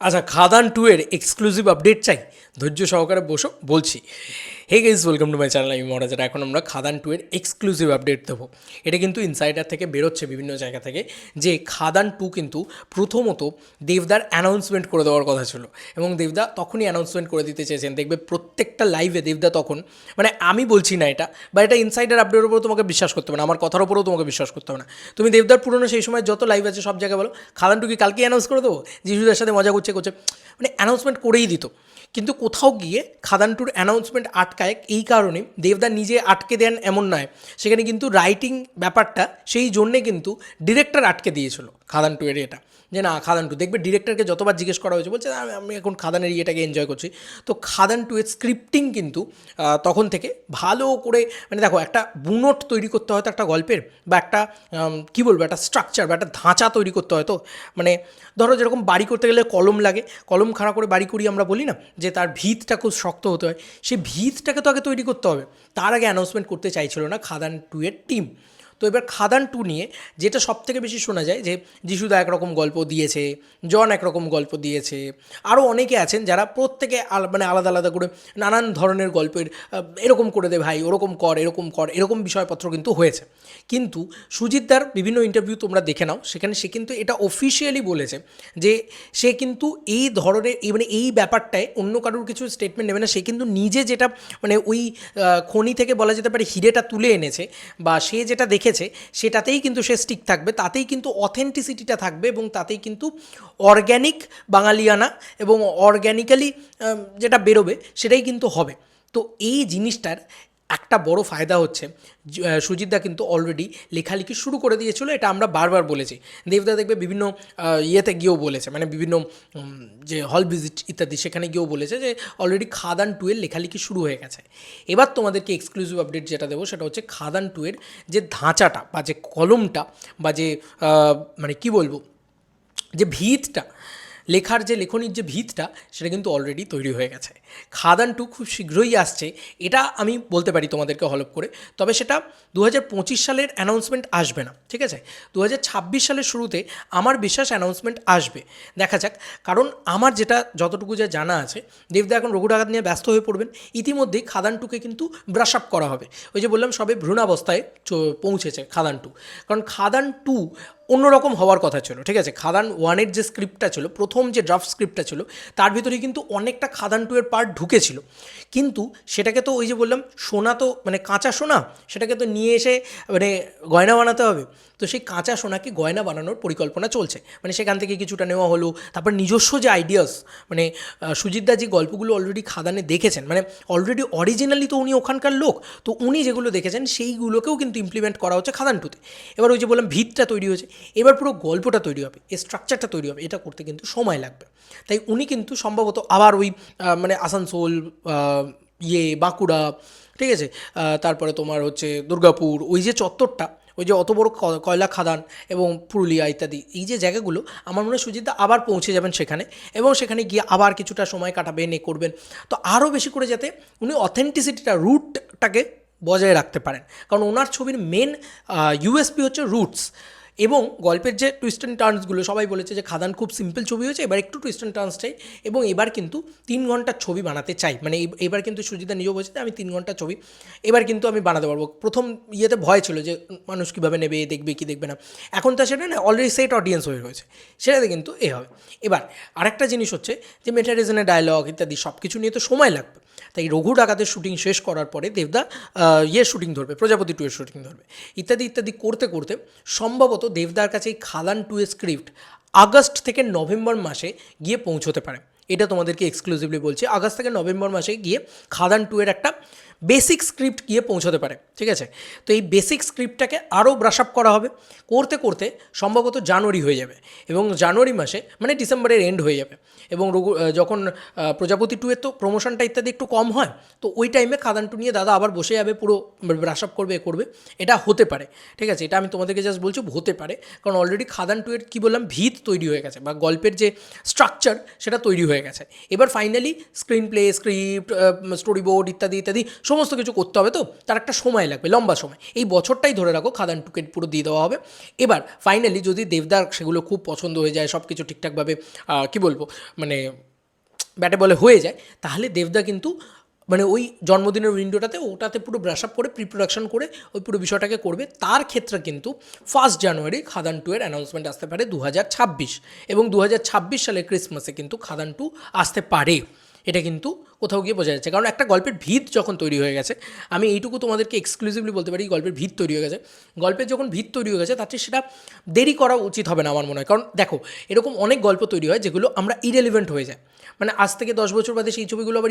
আচ্ছা খাদান টু এর exclusive update চাই। ধৈর্য সহকারে বসো, বলছি। Hey guys welcome to my channel আমি মহারাজার এখন আমরা খাদান টু এর এক্সক্লুসিভ আপডেট দেবো। এটা কিন্তু ইনসাইডার থেকে বেরোচ্ছে বিভিন্ন জায়গা থেকে যে খাদান টু কিন্তু প্রথমত দেবদার অ্যানাউন্সমেন্ট করে দেওয়ার কথা ছিল এবং দেবদা তখনই অ্যানাউন্সমেন্ট করে দিতে চেয়েছেন। দেখবে প্রত্যেকটা লাইভে দেবদা তখন মানে আমি বলছি না এটা বা এটা ইনসাইডার আপডেটের উপর তোমাকে বিশ্বাস করতে হবে না, আমার কথার উপরেও তোমাকে বিশ্বাস করতে হবে না। তুমি দেবদার পুরনো সেই সময় যত লাইভ আছে সব জায়গায় বলো, খাদান টু কি কালকে অ্যানাউন্স করে দেবো? যিশুদের সাথে মজা করছে করছে করছে মানে অ্যানাউন্সমেন্ট করেই দিত। কিন্তু কোথাও গিয়ে খাদান টুর অ্যানাউন্সমেন্ট আটকায়, এই কারণে দেবদা নিজে আটকে দেন এমন নয়। সেখানে কিন্তু রাইটিং ব্যাপারটা সেই জন্যে কিন্তু ডিরেক্টর আটকে দিয়েছিল। খাদান টু এর এটা যে না, খাদান টু, দেখবে ডিরেক্টরকে যতবার জিজ্ঞেস করা হয়েছে, বলছে, আমি এখন খাদানের ইয়েটাকে এনজয় করছি। তো খাদান টু এর স্ক্রিপ্টিং কিন্তু তখন থেকে ভালো করে মানে দেখো, একটা বুনট তৈরি করতে হয়তো একটা গল্পের, বা একটা কী বলব, একটা স্ট্রাকচার বা একটা ধাঁচা তৈরি করতে হয়। তো মানে ধরো যেরকম বাড়ি করতে গেলে কলম লাগে, কলম খাড়া করে বাড়ি করি আমরা বলি না, যে তার ভিতটা খুব শক্ত হতে হয় সেই ভিতটাকে তো আগে তৈরি করতে হবে। তার আগে অ্যানাউন্সমেন্ট করতে চাইছিল না খাদান টু এর টিম তো এবার খাদান টু নিয়ে যেটা সব থেকে বেশি শোনা যায় যে যিশুদা একরকম গল্প দিয়েছে, জন একরকম গল্প দিয়েছে আরও অনেকে আছেন যারা প্রত্যেকে মানে আলাদা আলাদা করে নানান ধরনের গল্পের এরকম করে দে ভাই, ওরকম কর, এরকম কর, এরকম বিষয়পত্র কিন্তু হয়েছে। কিন্তু সুজিতদার বিভিন্ন ইন্টারভিউ তোমরা দেখে নাও, সেখানে সে কিন্তু এটা অফিসিয়ালি বলেছে যে সে কিন্তু এই ধরনের, এই মানে এই ব্যাপারটায় অন্য কারোর কিছু স্টেটমেন্ট নেবে না, সে কিন্তু নিজে যেটা মানে ওই খনি থেকে বলা যেতে পারে হিরেটা তুলে এনেছে বা সে যেটা দেখেছে সেটাতেই কিন্তু সে স্টিক থাকবে, তাতেই কিন্তু অথেন্টিসিটিটা থাকবে এবং তাতেই কিন্তু অর্গ্যানিক বাঙালিয়ানা এবং অর্গ্যানিক্যালি যেটা বেরোবে সেটাই কিন্তু হবে। তো এই জিনিসটার একটা বড় ফায়দা হচ্ছে সুজিতদা কিন্তু অলরেডি লেখালেখি শুরু করে দিয়েছিল, এটা আমরা বারবার বলেছি। দেবদা দেখবে বিভিন্ন ইয়েতে গিয়েও বলেছে মানে বিভিন্ন যে হল ভিজিট ইত্যাদি, সেখানে গিয়েও বলেছে যে অলরেডি খাদান টুয়ের লেখালেখি শুরু হয়ে গেছে। এবার তোমাদেরকে এক্সক্লুসিভ আপডেট যেটা দেবো, সেটা হচ্ছে খাদান টুয়ের যে ধাঁচাটা বা যে কলমটা বা যে মানে কি বলব, যে ভিতটা লেখার যে লেখনির যে ভিতটা, সেটা কিন্তু অলরেডি তৈরি হয়ে গেছে। খাদান টু খুব শীঘ্রই আসছে, এটা আমি বলতে পারি তোমাদেরকে হলপ করে। তবে সেটা দু হাজার পঁচিশ সালের অ্যানাউন্সমেন্ট আসবে না, ঠিক আছে? দু হাজার ছাব্বিশ সালের শুরুতে আমার বিশ্বাস অ্যানাউন্সমেন্ট আসবে। দেখা যাক, কারণ আমার যেটা যতটুকু যা জানা আছে, দেবদা এখন রঘু ডাকাত নিয়ে ব্যস্ত হয়ে পড়বেন। ইতিমধ্যেই খাদান টুকে কিন্তু ব্রাশ আপ করা হবে। ওই যে বললাম, সবে ভ্রূণাবস্থায় পৌঁছেছে খাদান টু। কারণ খাদান টু অন্যরকম হওয়ার কথা ছিল, ঠিক আছে? খাদান ওয়ানের যে স্ক্রিপ্টটা ছিল, প্রথম যে ড্রাফট স্ক্রিপ্টটা ছিল, তার ভিতরে কিন্তু অনেকটা খাদান টু এর পার্ট ঢুকেছিল। কিন্তু সেটাকে তো ওই যে বললাম, সোনা তো মানে কাঁচা সোনা, সেটাকে তো নিয়ে এসে মানে গয়না বানাতে হবে। তো সেই কাঁচা সোনাকে গয়না বানানোর পরিকল্পনা চলছে। মানে সেখান থেকে কিছুটা নেওয়া হলো, তারপর নিজস্ব যে আইডিয়াস মানে সুজিতদা যে গল্পগুলো অলরেডি খাদানে দেখেছেন মানে অলরেডি অরিজিনালি তো উনি ওখানকার লোক, তো উনি যেগুলো দেখেছেন, সেইগুলোকেও কিন্তু ইমপ্লিমেন্ট করা হচ্ছে খাদান টুতে এবার ওই যে বললাম, ভিতটা তৈরি হয়েছে। এবার পুরো গল্পটা তৈরি হবে স্ট্রাকচারটা তৈরি হবে, এটা করতে কিন্তু সময় লাগবে। তাই উনি কিন্তু সম্ভবত আবার ওই মানে আসানসোল ইয়ে বাঁকুড়া, ঠিক আছে? তারপরে তোমার হচ্ছে দুর্গাপুর, ওই যে চত্বরটা, ওই যে অত বড় কয়লা খাদান এবং পুরুলিয়া ইত্যাদি, এই যে জায়গাগুলো, আমার মনে হয় সুজিতদা আবার পৌঁছে যাবেন সেখানে এবং সেখানে গিয়ে আবার কিছুটা সময় কাটাবেন, এ করবেন। তো আরও বেশি করে যাতে উনি অথেন্টিসিটিটা রুটটাকে বজায় রাখতে পারেন। কারণ ওনার ছবির মেন ইউএসপি হচ্ছে রুটস এবং গল্পের যে টুইস্ট অ্যান্ড টার্নসগুলো সবাই বলেছে যে খাদান খুব সিম্পল ছবি হয়েছে, এবার একটু টুইস্ট অ্যান্ড টার্নস চাই এবং এবার কিন্তু তিন ঘণ্টার ছবি বানাতে চাই। মানে এবার কিন্তু সুজিতা নিজেও বলছে আমি তিন ঘণ্টার ছবি, এবার কিন্তু আমি বানাতে পারব। প্রথম ইয়েতে ভয় ছিল যে মানুষ কীভাবে নেবে, দেখবে কি দেখবে না। এখন তো সেটা না অলরেডি সেট অডিয়েন্স হয়ে রয়েছে। সেটাতে কিন্তু এ হবে। এবার আরেকটা জিনিস হচ্ছে যে মেটারিজনের ডায়লগ ইত্যাদি সব কিছু নিয়ে তো সময় লাগবে। তাই রঘু ডাকাতের শুটিং শেষ করার পরে দেবদা ইয়ে শুটিং ধরবে, প্রজাপতি টু এর শুটিং ধরবে। ইত্যাদি ইত্যাদি করতে করতে সম্ভবত দেবদার কাছে এই খাদান টু এর স্ক্রিপ্ট আগস্ট থেকে নভেম্বর মাসে গিয়ে পৌঁছতে পারে। এটা তোমাদেরকে এক্সক্লুসিভলি বলছি, আগস্ট থেকে নভেম্বর মাসে গিয়ে খাদান টু এর একটা বেসিক স্ক্রিপ্ট গিয়ে পৌঁছতে পারে, ঠিক আছে? তো এই বেসিক স্ক্রিপ্টটাকে আরও ব্রাশ আপ করা হবে। করতে করতে সম্ভবত জানুয়ারি হয়ে যাবে এবং জানুয়ারি মাসে মানে ডিসেম্বরের এন্ড হয়ে যাবে এবং রঘু যখন প্রজাপতি টু এর তো প্রমোশনটা ইত্যাদি একটু কম হয়, তো ওই টাইমে খাদান টু নিয়ে দাদা আবার বসে যাবে, পুরো ব্রাশ আপ করবে, এ করবে। এটা হতে পারে, ঠিক আছে? এটা আমি তোমাদেরকে জাস্ট বলছি, হতে পারে। কারণ অলরেডি খাদান টু এর কী বললাম, ভিত তৈরি হয়ে গেছে বা গল্পের যে স্ট্রাকচার সেটা তৈরি হয়ে গেছে। এবার finally screenplay script storyboard ইত্যাদি ইত্যাদি সমস্ত কিছু করতে হবে তো, তার একটা সময় লাগবে, লম্বা সময়। এই বছরটাই ধরে রাখো, খাদান টুকেট পুরো দিয়ে দেওয়া হবে। এবার ফাইনালি যদি দেবদার সেগুলো খুব পছন্দ হয়ে যায়, সব কিছু ঠিকঠাকভাবে কি বলব মানে ব্যাটে বলে হয়ে যায়, তাহলে দেবদা কিন্তু মানে ওই জন্মদিনের উইন্ডোটাতে ওটাতে পুরো ব্রাশ আপ করে প্রি প্রোডাকশন করে, ওই পুরো বিষয়টাকে করবে। তার ক্ষেত্রে কিন্তু ফার্স্ট জানুয়ারি খাদান টু এর অ্যানাউন্সমেন্ট আসতে পারে দু হাজার ছাব্বিশ। এবং দু সালের ক্রিসমাসে কিন্তু খাদান টু আসতে পারে। এটা কিন্তু কোথাও গিয়ে বোঝা যাচ্ছে। কারণ একটা গল্পের ভিত যখন তৈরি হয়ে গেছে, আমি এইটুকু তোমাদেরকে এক্সক্লুসিভলি বলতে পারি, গল্পের ভিত তৈরি হয়ে গেছে। গল্পের যখন ভিত তৈরি হয়ে গেছে চেয়ে সেটা দেরি করা উচিত হবে না আমার মনে হয়। কারণ দেখো, এরকম অনেক গল্প তৈরি হয় যেগুলো আমরা ইরেলিভেন্ট হয়ে যায়। মানে আজ থেকে দশ বছর বাদে সেই ছবিগুলো আবার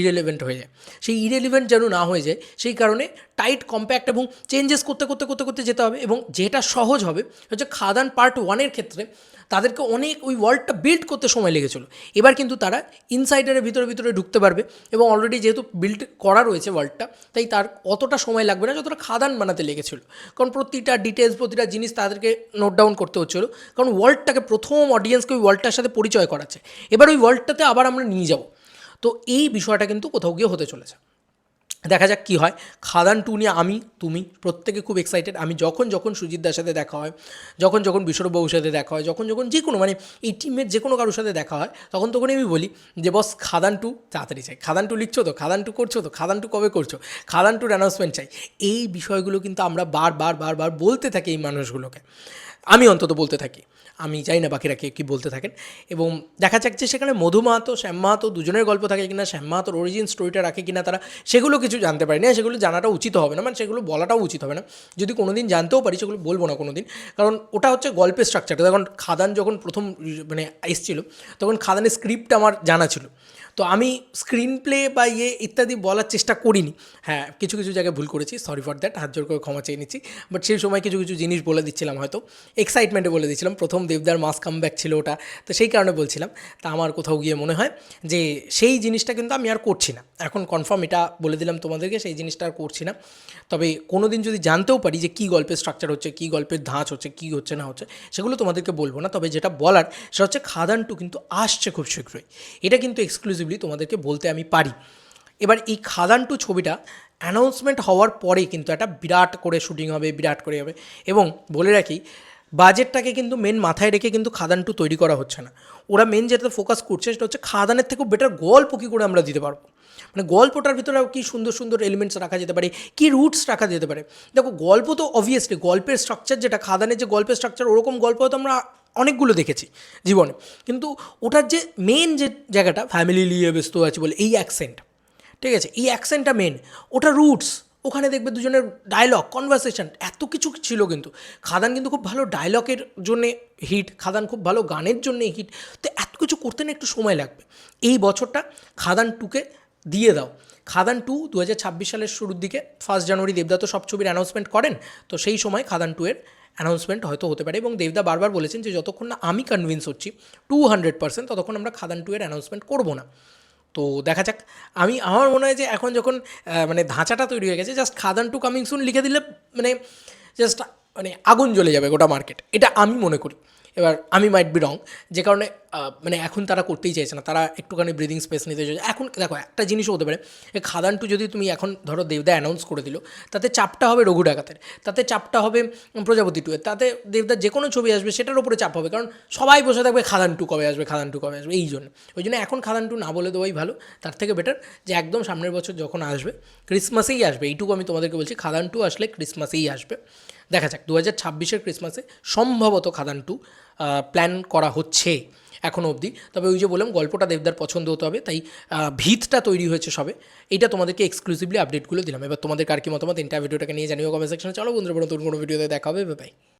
ইরেলিভেন্ট হয়ে যায়। সেই ইরেলিভেন্ট যেন না হয়ে যায়, সেই কারণে টাইট কম্প্যাক্ট এবং চেঞ্জেস করতে করতে করতে করতে যেতে হবে এবং যেটা সহজ হবে, হচ্ছে খাদান পার্ট ওয়ানের ক্ষেত্রে তাদেরকে অনেক ওই ওয়ার্ল্ডটা বিল্ড করতে সময় লেগেছিল। এবার কিন্তু তারা ইনসাইডারের ভিতরে ভিতরে ঢুকতে পারবে এবং অলরেডি যেহেতু বিল্ড করা রয়েছে ওয়ার্ল্ডটা তাই তার অতটা সময় লাগবে না, যতটা খাদান বানাতে লেগেছিল। কারণ প্রতিটা ডিটেলস প্রতিটা জিনিস তাদেরকে নোট ডাউন করতে হচ্ছিল। কারণ ওয়ার্ল্ডটাকে প্রথম অডিয়েন্সকে ওই ওয়ার্ল্ডটার সাথে পরিচয় করাচ্ছে। এবার ওই ওয়ার্ল্ডটাতে আবার আমরা নিয়ে যাব। তো এই বিষয়টা কিন্তু কোথাও গিয়ে হতে চলেছে। দেখা যাক কী হয়। খাদান টু নিয়ে আমি, তুমি, প্রত্যেকে খুব এক্সাইটেড আমি যখন যখন সুজিতদার সাথে দেখা হয়, যখন যখন বিশ্বরবাবুর সাথে দেখা হয়, যখন যখন যে কোনো মানে এই টিমের যে কোনো কারোর সাথে দেখা হয়, তখন তখনই আমি বলি যে, বস, খাদান টু তাড়াতাড়ি চাই। খাদান টু লিখছো তো? খাদান টু করছ তো? খাদান টু কবে করছ? খাদান টুর অ্যানাউন্সমেন্ট চাই। এই বিষয়গুলো কিন্তু আমরা বারবার বারবার বলতে থাকি এই মানুষগুলোকে। আমি অন্তত বলতে থাকি। আমি জানি না বাকিরা কে, কী বলতে থাকেন। এবং দেখা যাক যে সেখানে মধু মাহাতো শ্যাম মাহাতো দুজনের গল্প থাকে কিনা, শ্যাম অরিজিন স্টোরিটা রাখে কিনা, তারা সেগুলো কিছু জানতে পারি না সেগুলো জানাটা উচিত হবে না মানে সেগুলো বলাটাও উচিত হবে না। যদি কোনো দিন জানতেও পারি, সেগুলো বলব না কোনো দিন কারণ ওটা হচ্ছে গল্পের স্ট্রাকচারটা তখন খাদান যখন প্রথম মানে এসছিল, তখন খাদানের স্ক্রিপ্ট আমার জানা ছিল। তো আমি স্ক্রিন প্লে বা ইয়ে ইত্যাদি বলার চেষ্টা করিনি। হ্যাঁ কিছু কিছু জায়গায় ভুল করেছি সরি ফর দ্যাট হাত জোর করে ক্ষমা চেয়ে নিচ্ছি। বাট সেই সময় কিছু কিছু জিনিস বলে দিচ্ছিলাম হয়তো এক্সাইটমেন্টে বলে দিচ্ছিলাম। প্রথম দেবদার মাস কাম ব্যাক ছিল ওটা, তো সেই কারণে বলছিলাম। তা আমার কোথাও গিয়ে মনে হয় যে সেই জিনিসটা কিন্তু আমি আর করছি না। এখন কনফার্ম এটা বলে দিলাম তোমাদেরকে, সেই জিনিসটা আর করছি না। তবে কোনো দিন যদি জানতেও পারি যে কী গল্পের স্ট্রাকচার হচ্ছে, কী গল্পের ধাঁচ হচ্ছে, কী হচ্ছে, না হচ্ছে, সেগুলো তোমাদেরকে বলব না। তবে যেটা বলার, সেটা হচ্ছে খাদান টু কিন্তু আসছে খুব শীঘ্রই। এটা কিন্তু এক্সক্লুসিভলি তোমাদেরকে বলতে আমি পারি। এবার এই খাদান টু ছবিটা অ্যানাউন্সমেন্ট হওয়ার পরে কিন্তু একটা বিরাট করে শুটিং হবে, বিরাট করে হবে। এবং বলে রাখি বাজেটটাকে কিন্তু মেন মাথায় রেখে কিন্তু খাদান টু তৈরি করা হচ্ছে না। ওরা মেন যেটা ফোকাস করছে সেটা হচ্ছে খাদানের থেকেও বেটার গল্প কী করে আমরা দিতে পারব? মানে গল্পটার ভিতরে কী সুন্দর সুন্দর এলিমেন্টস রাখা যেতে পারে, কী রুটস রাখা যেতে পারে? দেখো, গল্প তো অবভিয়াসলি গল্পের স্ট্রাকচার যেটা খাদানের যে গল্পের স্ট্রাকচার ওরকম গল্প হয়তো আমরা অনেকগুলো দেখেছি জীবনে। কিন্তু ওটার যে মেন যে জায়গাটা ফ্যামিলি নিয়ে ব্যস্ত আছে বলে, এই অ্যাকসেন্ট ঠিক আছে? এই অ্যাকসেন্টটা মেন ওটা রুটস ওখানে দেখবে দুজনের ডায়লগ কনভারসেশন এত কিছু ছিল কিন্তু। খাদান কিন্তু খুব ভালো ডায়লগের জন্যে হিট খাদান খুব ভালো গানের জন্যে হিট তো এত কিছু করতে না একটু সময় লাগবে। এই বছরটা খাদান টুকে দিয়ে দাও। খাদান টু দু হাজার ছাব্বিশ সালের শুরুর দিকে ফার্স্ট জানুয়ারি দেবদা তো সব ছবির অ্যানাউন্সমেন্ট করেন। তো সেই সময় খাদান টু এর অ্যানাউন্সমেন্ট হয়তো হতে পারে এবং দেবদা বারবার বলেছেন যে যতক্ষণ না আমি কনভিন্স হচ্ছি টু হান্ড্রেড পার্সেন্ট ততক্ষণ আমরা খাদান টু এর অ্যানাউন্সমেন্ট করব না। তো দেখা যাক, আমি, আমার মনে হয় যে এখন যখন মানে ধাঁচাটা তৈরি হয়ে গেছে just Khadaan two coming soon লিখে দিলে মানে জাস্ট মানে আগুন জ্বলে যাবে গোটা মার্কেট এটা আমি মনে করি। এবার আমি মাইট বি রং যে কারণে মানে এখন তারা করতেই চাইছে না। তারা একটুখানি ব্রিদিং স্পেস নিতে চাইছে। এখন দেখো, একটা জিনিসও হতে পারে খাদান টু যদি তুমি এখন ধরো দেবদা অ্যানাউন্স করে দিল, তাতে চাপটা হবে রঘু ডাকাতের, তাতে চাপটা হবে প্রজাপতি টু এর তাতে দেবদার যে কোনো ছবি আসবে, সেটার উপরে চাপ হবে, কারণ সবাই বসে থাকবে খাদান টু কবে আসবে খাদান টু কবে আসবে, এই জন্য। ওই জন্য এখন খাদান টু না বলে দেওয়াই ভালো, তার থেকে বেটার যে একদম সামনের বছর যখন আসবে ক্রিসমাসেই আসবে, এইটুকু আমি তোমাদেরকে বলছি খাদান টু আসলে ক্রিসমাসেই আসবে। দেখা যাক দু হাজার ছাব্বিশের ক্রিসমাসে সম্ভবত খাদান টু প্ল্যান করা হচ্ছে এখনও অবধি। তবে ওই যে বললাম, গল্পটা দেবদার পছন্দ হতে হবে, তাই ভিতটা তৈরি হয়েছে সবে। এটা তোমাদেরকে এক্সক্লুসিভলি আপডেটগুলো দিলাম। এবার তোমাদের কার কি মতামত ইন্টার ভিডিওটাকে নিয়ে জানিও কমেন্ট সেকশনে চলো বন্ধুরা নতুন কোনো ভিডিওতে দেখা হবে বাই